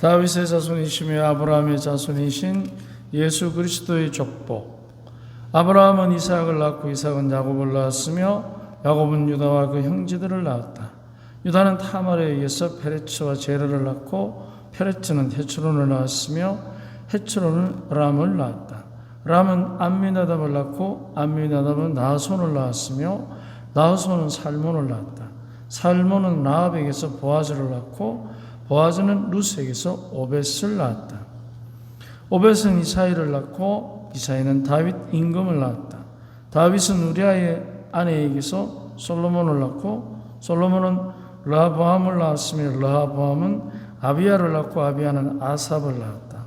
다윗의 자손이시며 아브라함의 자손이신 예수 그리스도의 족보. 아브라함은 이삭을 낳고 이삭은 야곱을 낳았으며 야곱은 유다와 그 형제들을 낳았다. 유다는 타말에 의해서 페레츠와 제르를 낳고 페레츠는 헤츠론을 낳았으며 헤츠론은 람을 낳았다. 람은 암미나답을 낳고 암미나답은 나손을 낳았으며 나손은 살몬을 낳았다. 살몬은 라합에게서 보아즈를 낳고 보아즈는 루스에게서 오벳을 낳았다. 오벳은 이사이를 낳고 이사이는 다윗 임금을 낳았다. 다윗은 우리아의 아내에게서 솔로몬을 낳고 솔로몬은 라보암을 낳았으며 라보암은 아비야를 낳고 아비야는 아삽을 낳았다.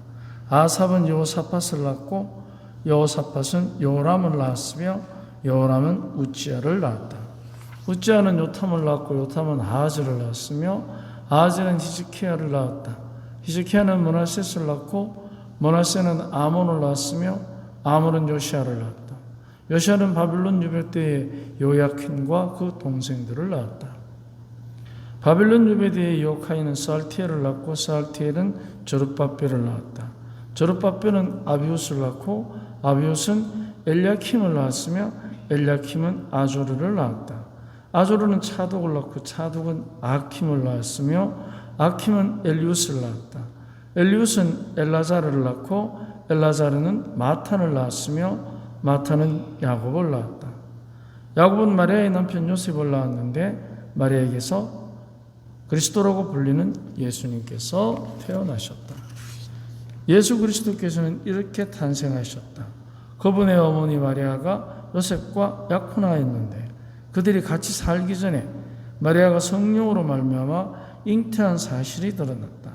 아삽은 여호사밧을 낳고 여호사밧은 요람을 낳았으며 요람은 우찌야를 낳았다. 우찌야는 요탐을 낳고 요탐은 아하즈를 낳았으며 아하즈는 히즈키야를 낳았다. 히즈키야는 모나셋을 낳고 모나셋은 아몬을 낳았으며 아몬은 요시아를 낳았다. 요시아는 바빌론 유배 때에 요야킨과 그 동생들을 낳았다. 바빌론 유배 때에 요카이는 살티엘을 낳고 살티엘은 저룹바벨을 낳았다. 저룹바벨은 아비우스를 낳고 아비우스는 엘리야킴을 낳았으며 엘리야킴은 아조르를 낳았다. 아조르는 차독을 낳고 차독은 아킴을 낳았으며 아킴은 엘리우스를 낳았다. 엘리우스는 엘라자르를 낳고 엘라자르는 마탄을 낳았으며 마탄은 야곱을 낳았다. 야곱은 마리아의 남편 요셉을 낳았는데 마리아에게서 그리스도라고 불리는 예수님께서 태어나셨다. 예수 그리스도께서는 이렇게 탄생하셨다. 그분의 어머니 마리아가 요셉과 약혼하였는데 그들이 같이 살기 전에 마리아가 성령으로 말미암아 잉태한 사실이 드러났다.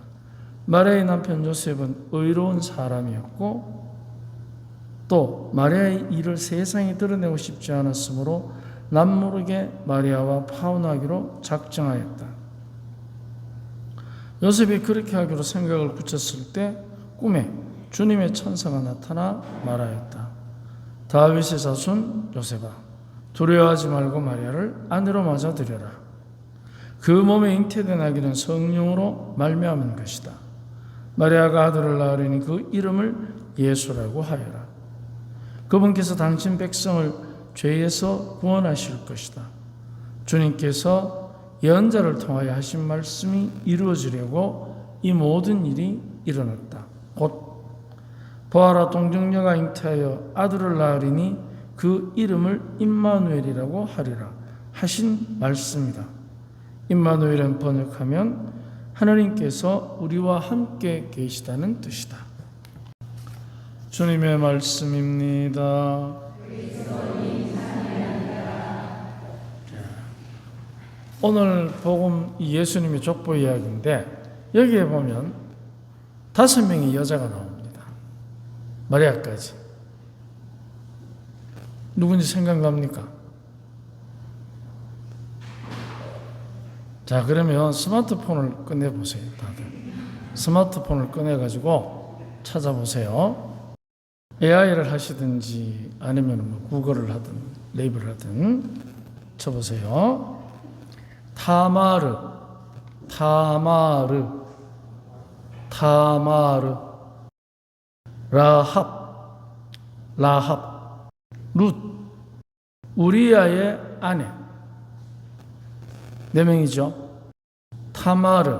마리아의 남편 요셉은 의로운 사람이었고 또 마리아의 일을 세상에 드러내고 싶지 않았으므로 남모르게 마리아와 파혼하기로 작정하였다. 요셉이 그렇게 하기로 생각을 붙였을 때 꿈에 주님의 천사가 나타나 말하였다. 다윗의 자손 요셉아 두려워하지 말고 마리아를 아내로 맞아들여라. 그 몸에 잉태된 아기는 성령으로 말미암은 것이다. 마리아가 아들을 낳으려니 그 이름을 예수라고 하여라. 그분께서 당신 백성을 죄에서 구원하실 것이다. 주님께서 예언자를 통하여 하신 말씀이 이루어지려고 이 모든 일이 일어났다. 곧 보아라 동정녀가 잉태하여 아들을 낳으리니 그 이름을 임마누엘이라고 하리라 하신 말씀이다. 임마누엘은 번역하면 하나님께서 우리와 함께 계시다는 뜻이다. 주님의 말씀입니다. 오늘 복음 예수님의 족보 이야기인데 여기에 보면 다섯 명의 여자가 나옵니다. 마리아까지. 누군지 생각납니까? 자, 그러면 스마트폰을 꺼내보세요, 다들. 스마트폰을 꺼내가지고 찾아보세요. AI를 하시든지 아니면 뭐 구글을 하든 네이버를 하든 쳐보세요. 타마르, 타마르, 타마르, 라합, 라합, 룻, 우리아의 아내. 네 명이죠. 타마르,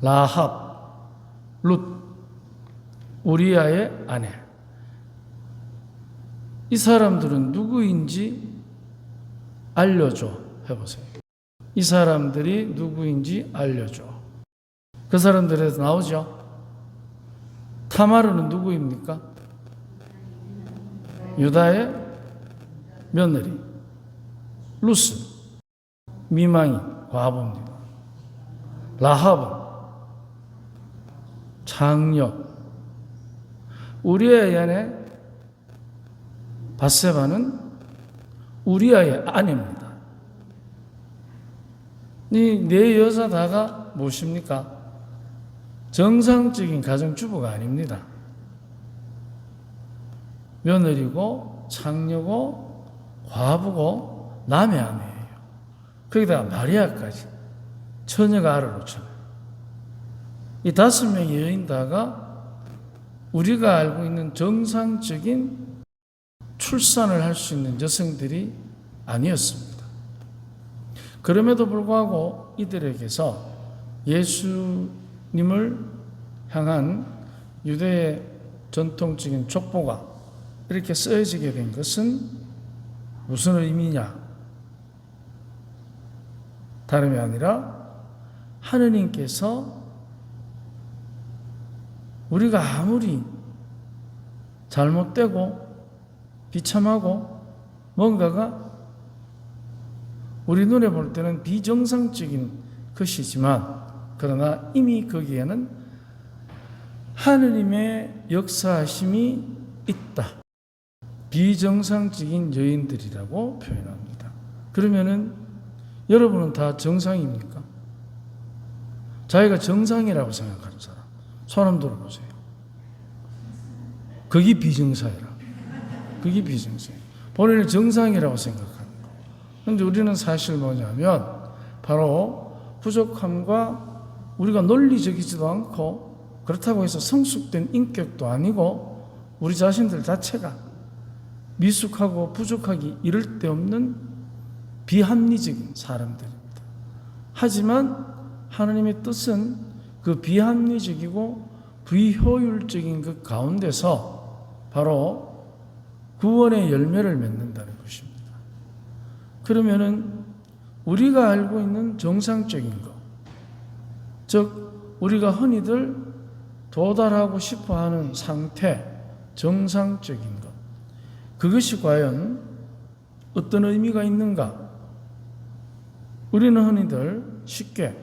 라합, 룻, 우리아의 아내. 이 사람들은 누구인지 알려줘. 해보세요. 이 사람들이 누구인지 알려줘. 그 사람들에서 나오죠. 타마르는 누구입니까? 유다의 며느리. 루스. 미망이. 과부입니다. 라합은 장녀. 우리의 아내 바세바는 우리아의 아내입니다. 이네 여자 다가 무엇입니까? 정상적인 가정주부가 아닙니다. 며느리고 창녀고 과부고 남의 아내예요. 거기다가 마리아까지 처녀가 알아놓잖아요. 이 다섯 명의 여인 다가 우리가 알고 있는 정상적인 출산을 할 수 있는 여성들이 아니었습니다. 그럼에도 불구하고 이들에게서 예수님을 향한 유대의 전통적인 족보가 이렇게 쓰여지게 된 것은 무슨 의미냐? 다름이 아니라 하느님께서 우리가 아무리 잘못되고 비참하고 뭔가가 우리 눈에 볼 때는 비정상적인 것이지만 그러나 이미 거기에는 하느님의 역사하심이 있다. 비정상적인 여인들이라고 표현합니다. 그러면은 여러분은 다 정상입니까? 자기가 정상이라고 생각하는 사람 손 한번 들어보세요. 그게 비정상이라. 그게 비정상이에요. 본인을 정상이라고 생각하는 거. 근데 우리는 사실 뭐냐면 바로 부족함과 우리가 논리적이지도 않고 그렇다고 해서 성숙된 인격도 아니고 우리 자신들 자체가 미숙하고 부족하기 이를 데 없는 비합리적인 사람들입니다. 하지만 하나님의 뜻은 그 비합리적이고 비효율적인 그 가운데서 바로 구원의 열매를 맺는다는 것입니다. 그러면은 우리가 알고 있는 정상적인 것, 즉 우리가 흔히들 도달하고 싶어 하는 상태, 정상적인 것. 그것이 과연 어떤 의미가 있는가? 우리는 흔히들 쉽게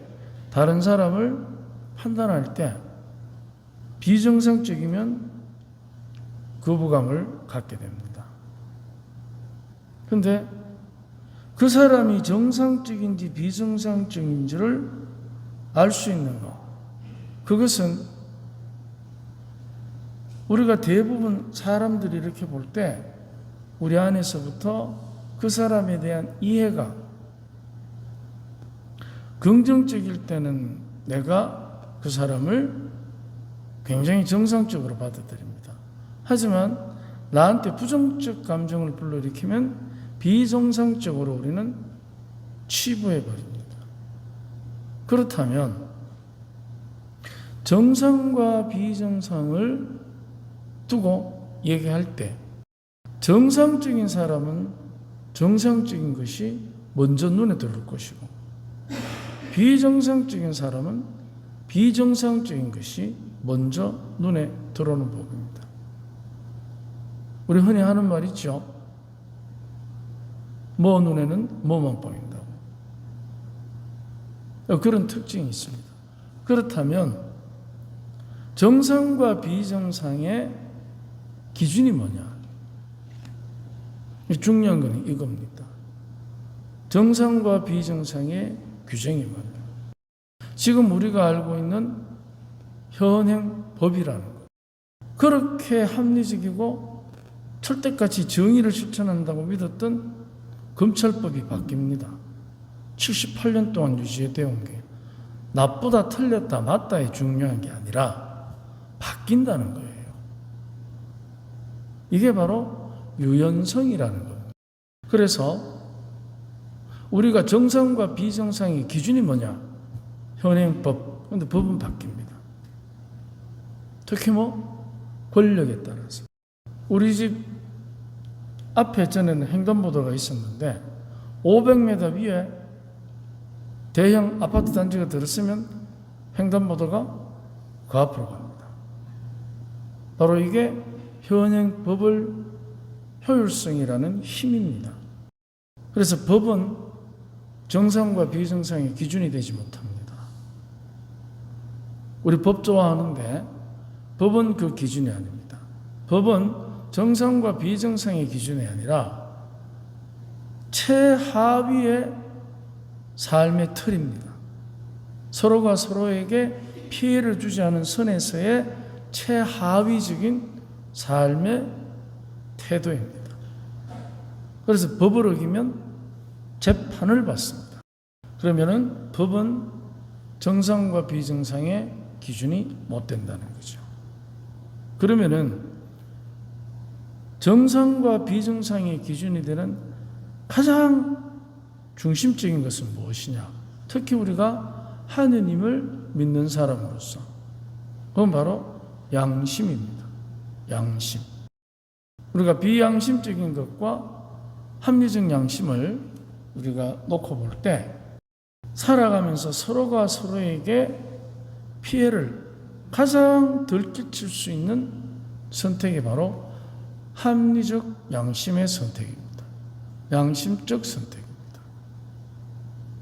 다른 사람을 판단할 때 비정상적이면 거부감을 갖게 됩니다. 근데 그 사람이 정상적인지 비정상적인지를 알 수 있는 것. 그것은 우리가 대부분 사람들이 이렇게 볼때 우리 안에서부터 그 사람에 대한 이해가 긍정적일 때는 내가 그 사람을 굉장히 정상적으로 받아들입니다. 하지만 나한테 부정적 감정을 불러일으키면 비정상적으로 우리는 치부해 버립니다. 그렇다면 정상과 비정상을 두고 얘기할 때 정상적인 사람은 정상적인 것이 먼저 눈에 들어올 것이고 비정상적인 사람은 비정상적인 것이 먼저 눈에 들어오는 법입니다. 우리 흔히 하는 말 있죠. 뭐 눈에는 뭐만 보인다고. 그런 특징이 있습니다. 그렇다면 정상과 비정상의 기준이 뭐냐? 중요한 건 이겁니다. 정상과 비정상의 규정이 뭐냐? 지금 우리가 알고 있는 현행 법이라는 것. 그렇게 합리적이고 철대같이 정의를 실천한다고 믿었던 검찰법이 바뀝니다. 78년 동안 유지되어 온 게 나쁘다 틀렸다 맞다에 중요한 게 아니라 바뀐다는 거예요. 이게 바로 유연성이라는 거예요. 그래서 우리가 정상과 비정상의 기준이 뭐냐? 현행법. 근데 법은 바뀝니다. 특히 뭐 권력에 따라서. 우리 집 앞에 전에는 횡단보도가 있었는데 500m 위에 대형 아파트 단지가 들었으면 횡단보도가 그 앞으로 갑니다. 바로 이게 현행 법을 효율성이라는 힘입니다. 그래서 법은 정상과 비정상의 기준이 되지 못합니다. 우리 법 좋아하는데 법은 그 기준이 아닙니다. 법은 정상과 비정상의 기준이 아니라 최하위의 삶의 틀입니다. 서로가 서로에게 피해를 주지 않은 선에서의 최하위적인 삶의 태도입니다. 그래서 법을 어기면 재판을 받습니다. 그러면은 법은 정상과 비정상의 기준이 못 된다는 거죠. 그러면은 정상과 비정상의 기준이 되는 가장 중심적인 것은 무엇이냐? 특히 우리가 하느님을 믿는 사람으로서 그건 바로 양심입니다. 양심. 우리가 비양심적인 것과 합리적 양심을 우리가 놓고 볼 때 살아가면서 서로가 서로에게 피해를 가장 덜 끼칠 수 있는 선택이 바로 합리적 양심의 선택입니다. 양심적 선택입니다.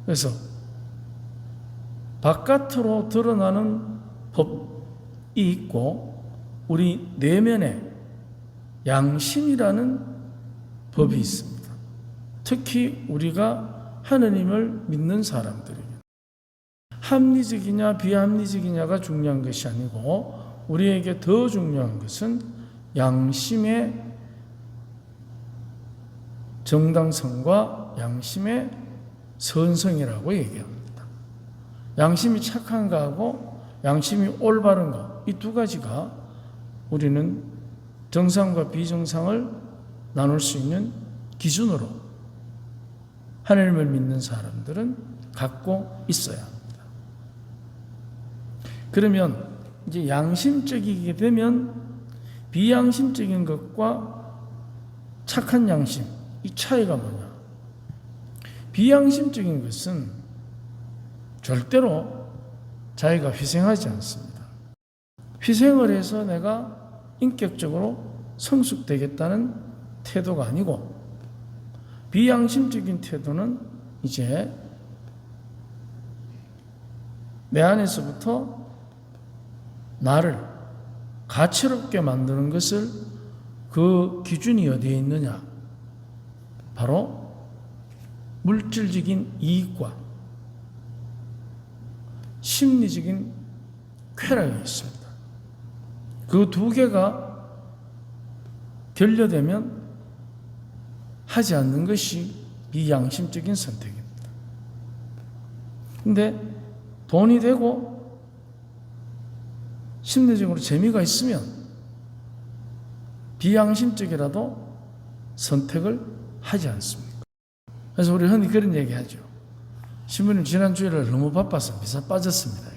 그래서 바깥으로 드러나는 법이 있고 우리 내면에 양심이라는 법이 있습니다. 특히 우리가 하느님을 믿는 사람들에게 합리적이냐 비합리적이냐가 중요한 것이 아니고 우리에게 더 중요한 것은 양심의 정당성과 양심의 선성이라고 얘기합니다. 양심이 착한 거하고 양심이 올바른 거 이 두 가지가 우리는 정상과 비정상을 나눌 수 있는 기준으로 하나님을 믿는 사람들은 갖고 있어야 합니다. 그러면 이제 양심적이게 되면 비양심적인 것과 착한 양심 이 차이가 뭐냐? 비양심적인 것은 절대로 자기가 희생하지 않습니다. 희생을 해서 내가 인격적으로 성숙되겠다는 태도가 아니고 비양심적인 태도는 이제 내 안에서부터 나를 가치롭게 만드는 것을 그 기준이 어디에 있느냐? 바로 물질적인 이익과 심리적인 쾌락이 있습니다. 그 두 개가 결여되면 하지 않는 것이 비양심적인 선택입니다. 근데 돈이 되고 심리적으로 재미가 있으면 비양심적이라도 선택을 하지 않습니다. 그래서 우리 흔히 그런 얘기 하죠. 신부님 지난주에 너무 바빠서 미사 빠졌습니다.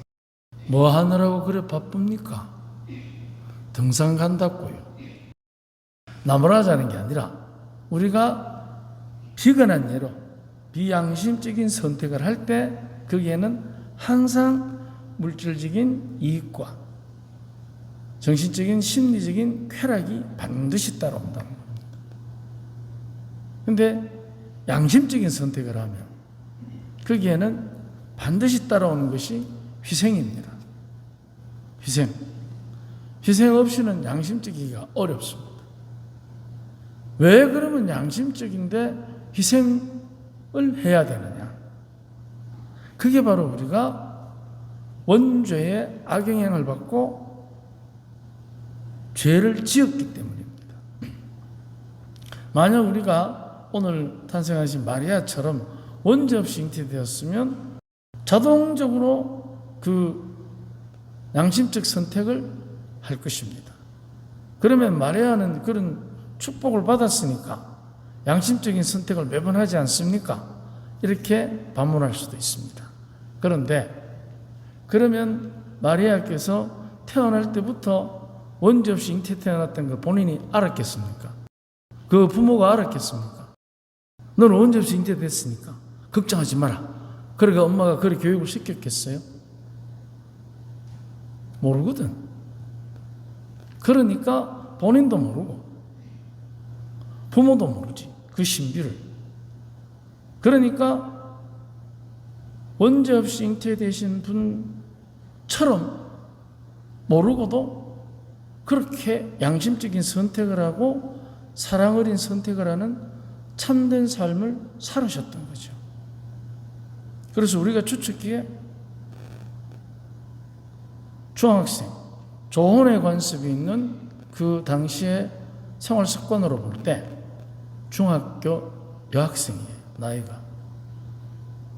뭐 하느라고 그래 바쁩니까? 등산 간다고요. 나무라자는 게 아니라 우리가 비근한 예로 비양심적인 선택을 할 때 거기에는 항상 물질적인 이익과 정신적인 심리적인 쾌락이 반드시 따라온다는 겁니다. 근데 양심적인 선택을 하면 거기에는 반드시 따라오는 것이 희생입니다. 희생. 희생 없이는 양심적이기가 어렵습니다. 왜 그러면 양심적인데 희생을 해야 되느냐? 그게 바로 우리가 원죄의 악영향을 받고 죄를 지었기 때문입니다. 만약 우리가 오늘 탄생하신 마리아처럼 원죄 없이 잉태되었으면 자동적으로 그 양심적 선택을 할 것입니다. 그러면 마리아는 그런 축복을 받았으니까 양심적인 선택을 매번 하지 않습니까? 이렇게 반문할 수도 있습니다. 그런데 그러면 마리아께서 태어날 때부터 원죄 없이 잉태 태어났던 걸 본인이 알았겠습니까? 그 부모가 알았겠습니까? 너는 원죄 없이 잉태 됐으니까 걱정하지 마라. 그러니까 엄마가 그렇게 교육을 시켰겠어요? 모르거든. 그러니까 본인도 모르고 부모도 모르지. 그 신비를. 그러니까 원죄 없이 잉태되신 분처럼 모르고도 그렇게 양심적인 선택을 하고 사랑 어린 선택을 하는 참된 삶을 살으셨던 거죠. 그래서 우리가 추측기에 중학생, 조혼의 관습이 있는 그 당시의 생활 습관으로 볼 때 중학교 여학생이에요, 나이가.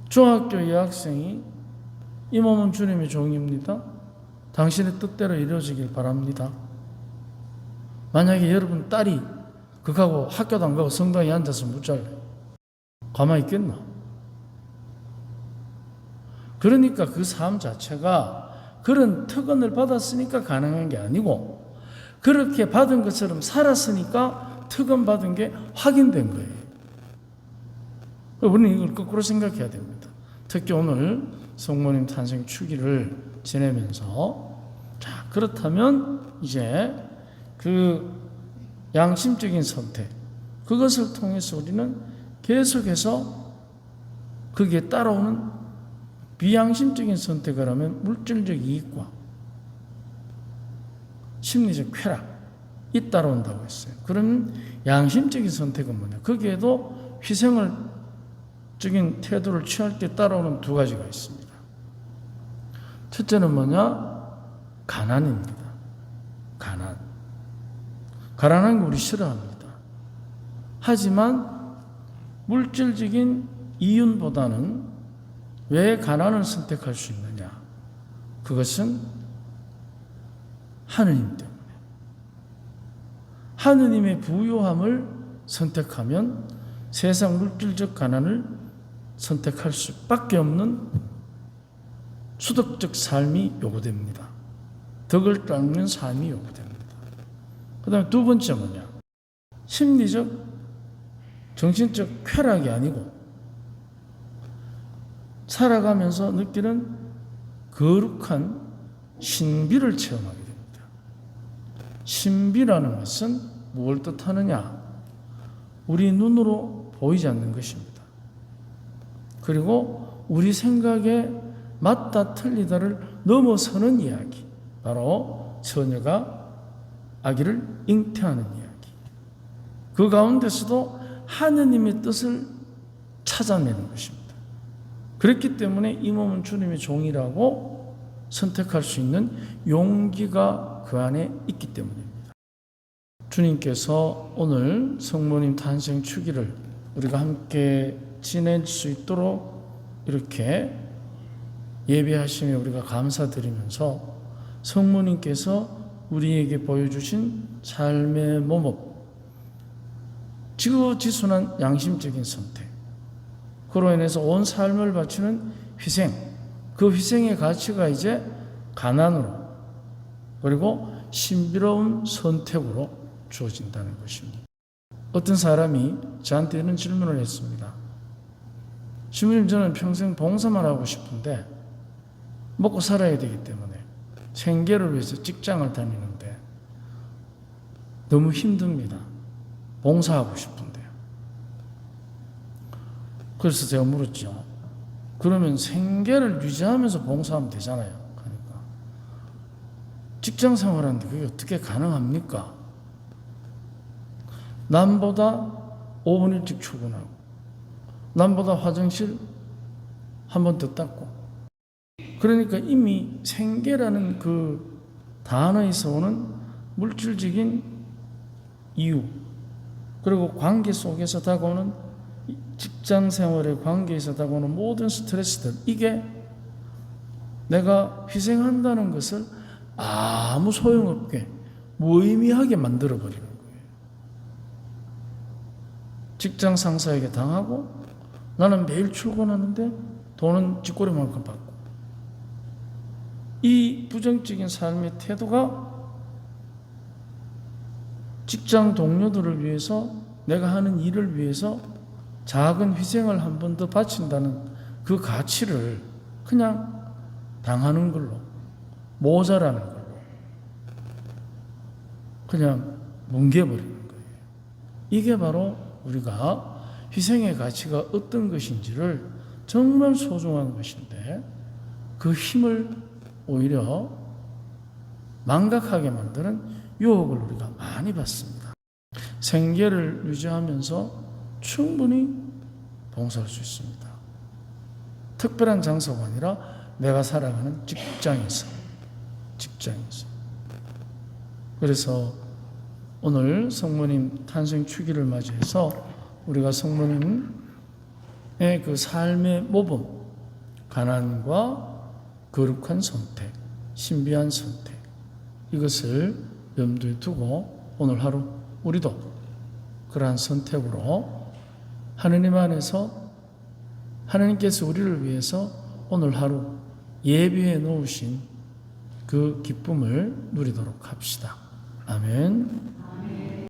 중학교 여학생이 이 몸은 주님의 종입니다. 당신의 뜻대로 이루어지길 바랍니다. 만약에 여러분 딸이 그하고 학교도 안 가고 성당에 앉아서 묻잘래. 가만히 있겠나? 그러니까 그 삶 자체가 그런 특권을 받았으니까 가능한 게 아니고 그렇게 받은 것처럼 살았으니까 특권 받은 게 확인된 거예요. 우리는 이걸 거꾸로 생각해야 됩니다. 특히 오늘 성모님 탄생 주기를 지내면서 자 그렇다면 이제 그 양심적인 선택 그것을 통해서 우리는 계속해서 거기에 따라오는 비양심적인 선택을 하면 물질적 이익과 심리적 쾌락 이 따라온다고 했어요. 그럼 양심적인 선택은 뭐냐? 거기에도 희생을 적인 태도를 취할 때 따라오는 두 가지가 있습니다. 첫째는 뭐냐? 가난입니다. 가난. 가난한 거 우리 싫어합니다. 하지만 물질적인 이윤보다는 왜 가난을 선택할 수 있느냐? 그것은 하느님 때문에. 하느님의 부요함을 선택하면 세상 물질적 가난을 선택할 수밖에 없는 수덕적 삶이 요구됩니다. 덕을 닦는 삶이 요구됩니다. 그 다음에 두 번째 뭐냐? 심리적, 정신적 쾌락이 아니고 살아가면서 느끼는 거룩한 신비를 체험하게 됩니다. 신비라는 것은 무엇을 뜻하느냐? 우리 눈으로 보이지 않는 것입니다. 그리고 우리 생각에 맞다 틀리다를 넘어서는 이야기. 바로 처녀가 아기를 잉태하는 이야기. 그 가운데서도 하느님의 뜻을 찾아내는 것입니다. 그렇기 때문에 이 몸은 주님의 종이라고 선택할 수 있는 용기가 그 안에 있기 때문입니다. 주님께서 오늘 성모님 탄생 주기를 우리가 함께 지낼 수 있도록 이렇게 예배하시며 우리가 감사드리면서 성모님께서 우리에게 보여주신 삶의 모범, 지고지순한 양심적인 선택, 그로 인해서 온 삶을 바치는 희생, 그 희생의 가치가 이제 가난으로 그리고 신비로운 선택으로 주어진다는 것입니다. 어떤 사람이 저한테 이런 질문을 했습니다. 주님 저는 평생 봉사만 하고 싶은데 먹고 살아야 되기 때문에 생계를 위해서 직장을 다니는데 너무 힘듭니다. 봉사하고 싶은데요. 그래서 제가 물었죠. 그러면 생계를 유지하면서 봉사하면 되잖아요. 그러니까 직장 생활하는데 그게 어떻게 가능합니까? 남보다 5분 일찍 출근하고 남보다 화장실 한 번 더 닦고 그러니까 이미 생계라는 그 단어에서 오는 물질적인 이유 그리고 관계 속에서 다가오는 직장 생활의 관계에서 다가오는 모든 스트레스들 이게 내가 희생한다는 것을 아무 소용없게 무의미하게 만들어 버리는 거예요. 직장 상사에게 당하고 나는 매일 출근하는데 돈은 쥐꼬리만큼 받고 이 부정적인 삶의 태도가 직장 동료들을 위해서 내가 하는 일을 위해서 작은 희생을 한 번 더 바친다는 그 가치를 그냥 당하는 걸로 모자라는 걸로 그냥 뭉개버리는 거예요. 이게 바로 우리가 희생의 가치가 어떤 것인지를 정말 소중한 것인데 그 힘을 오히려 망각하게 만드는 유혹을 우리가 많이 받습니다. 생계를 유지하면서 충분히 봉사할 수 있습니다. 특별한 장소가 아니라 내가 살아가는 직장에서, 직장에서. 그래서 오늘 성모님 탄생 주기를 맞이해서 우리가 성모님의 그 삶의 모범, 가난과 거룩한 선택, 신비한 선택. 이것을 염두에 두고 오늘 하루 우리도 그러한 선택으로 하느님 안에서 하나님께서 우리를 위해서 오늘 하루 예비해 놓으신 그 기쁨을 누리도록 합시다. 아멘.